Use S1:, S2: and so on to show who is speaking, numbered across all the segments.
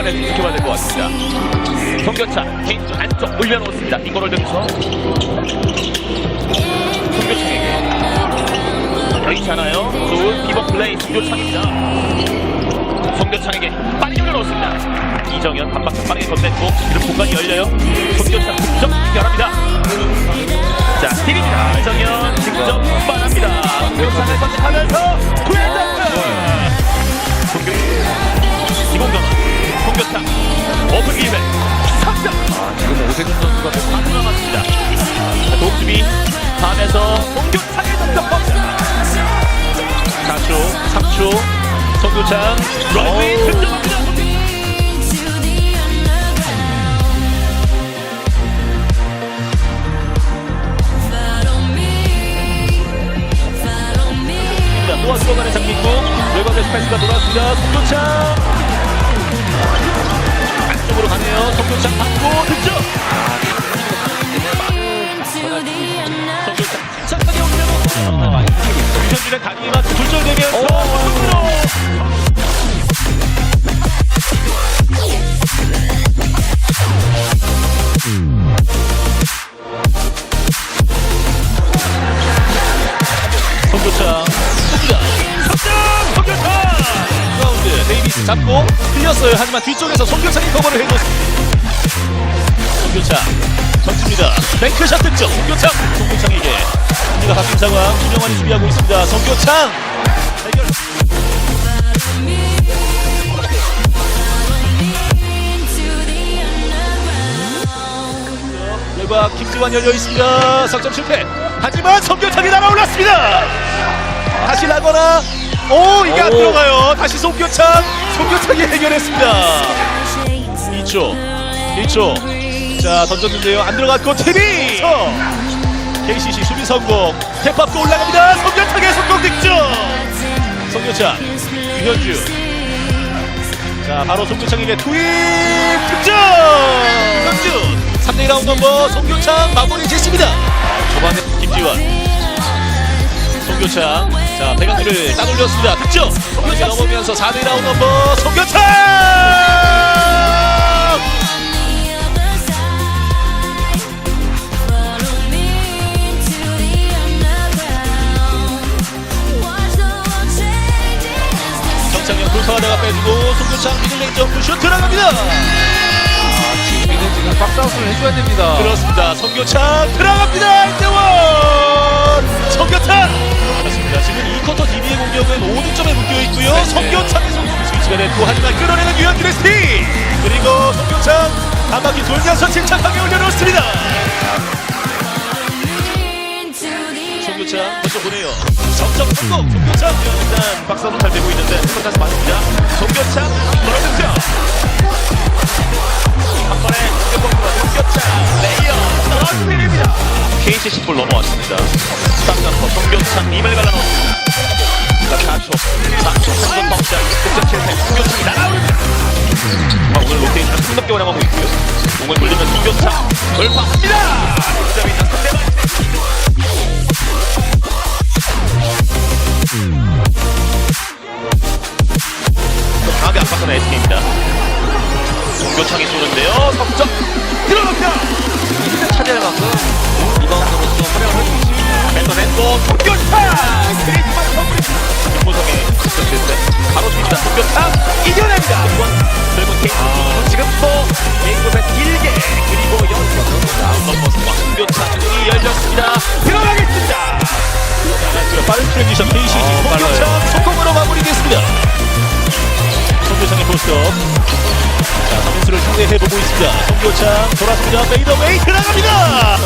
S1: 후반에 지켜봐야 될 것 같습니다. 송교창 개인적 안쪽 올려놓습니다. 빙고를 들면서 송교창에게 여의치 않아요. 좋은 비버 플레이 송교창입니다. 송교창에게 빨리 올려놓습니다. 이정현 반박자 빠르게 건넸고 이런 공간이 열려요. 송교창 득점 연합니다. 자, 팀입니다. 이정현 득점 반합니다. 송교창을 선택하면서 구현장 오픈 기회 3점
S2: 지금 오세근 선수가
S1: 또안 남았습니다. 자, 동수비 반에서 송교창의 득점입니다. 4초, 3초, 송교창 라이브에
S2: 어우.
S1: 득점합니다. 자, 또한 들어가는 장민국 외곽에서 패스가 돌아왔습니다. 안 쪽으로 가네요. 송교창 받고 득점. 송교창 침착하게 올려놓고 굴절되면서 쏩니다. 3점 송교창 가운데 데이비스 잡고 흘렸어요. 하지만 뒤쪽에서 송교창이 커버를 해줬습니다. 송교창 던집니다. 뱅크샷 득점 송교창 송교창에게 승리가 바뀐 상황 김영환이 준비하고 있습니다. 송교창 해결 외곽 김지환 열려 있습니다. 석점 실패. 하지만 송교창이 날아올랐습니다. 다시 나거나 오 이게 안
S2: 오.
S1: 들어가요. 다시 송교창 송교창이 해결했습니다. 2초 1초. 자 던졌는데요. 안 들어갔고 TV KCC 수비 성공. 탭밥도 올라갑니다. 송교창의 성공 득점! 송교창 유현주. 자 바로 송교창에게 투입 득점! 현준 3대 1 라운드 넘버 송교창 마무리 짓습니다. 초반에 김지원 송교창 자 배강기를 따돌렸습니다. 득점! 송교창 넘으면서 4대 1 라운드 넘버 송교창! 정창현 불파하다가 빼주고 송교창 미들레인 점프 슛 들어갑니다
S2: 박스아웃을 해줘야 됩니다.
S1: 그렇습니다. 송교창 들어갑니다. 이태원! 송교창! 그렇습니다. 지금 2쿼터 DB의 공격은 5득점에 묶여 있고요. 송교창의 성공 스위치가 됐고 하지만 끌어내는 유현준의 스틱 그리고 송교창 한 바퀴 돌면서 침착하게 올려놓습니다. 송 교창 먼저 보내요. 점점 성공 송교창 일단 박사도 잘 되고 있는데 세컨 맞습니다. 바로 득점 한 번에 공격으로 송교창 레이어 떨어뜨립니다. KCC 볼 넘어왔습니다. 스타트너퍼 송교창 입을 갈라놓습니다 자 4초 4초 한번 벙샷 득점 실패. 송교창이 날아오릅니다. 아, 오늘 로테이션 풍덕게 원하고 있고요. 공을 돌리면 송교창 돌파합니다. 득점이 있는 상대방 강하게 압박하는 SK입니다. 공교창이 쏘는데요. 석점 들어갑니다.
S2: 이때 차지할 만큼 리바운드로서 활약을 할수 있습니다.
S1: 벤더 선물이 윤보성의 득점 실패 바로 줍니다. 공교창 이겨냅니다. 결국 KCC 지금 또 개인급에 길게 서민수를 상대해보고 있습니다. 송교창 돌았습니다. 페이더웨이 들어갑니다.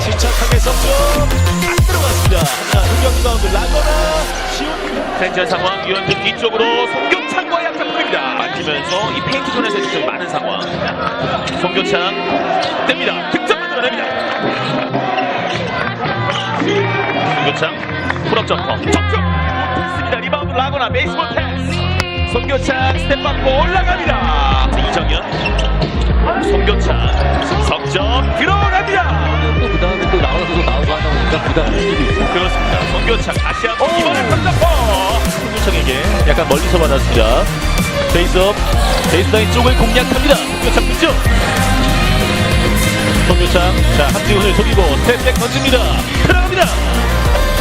S1: 침착하게 석점 안 들어갔습니다. 두경 리바운드 라거나 시온 센전 상황 유현준 뒤쪽으로 송교창과 약작품입니다. 만지면서 이 페인트 존에서 지금 많은 상황. 송교창 뜹니다. 득점 만들어냅니다. 송교창 풀업 점퍼 점점 습니다 리바운드 라거나 베이스볼 송교창 스텝 받고 올라갑니다. 이정현, 송교창, 석점 들어갑니다.
S2: 또 그 다음에 또 나와서 또 나오고 하다 보니까 부담 느끼고 있어요.
S1: 그렇습니다. 송교창 다시 한번 이번에 삼점퍼 송교창에게 약간 멀리서 받았습니다. 페이스업 베이스라인 쪽을 공략합니다 송교창 득점 송교창 자 함지훈을 속이고 스텝백 던집니다 들어갑니다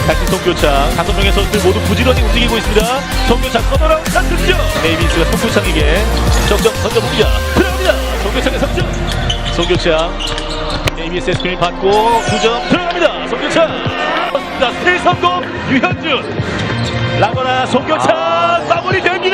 S1: 다시 송교창. 다섯 명의 선수들 모두 부지런히 움직이고 있습니다. 송교창 한 득점 데이비스가 송교창에게 적점 던져봅니다 들어갑니다. 송교창의 3점 송교창 ABS 스크린 받고 2점 들어갑니다. 송교창. 자 스틸 성공. 유현준. 라거나 송교창. 마무리됩니다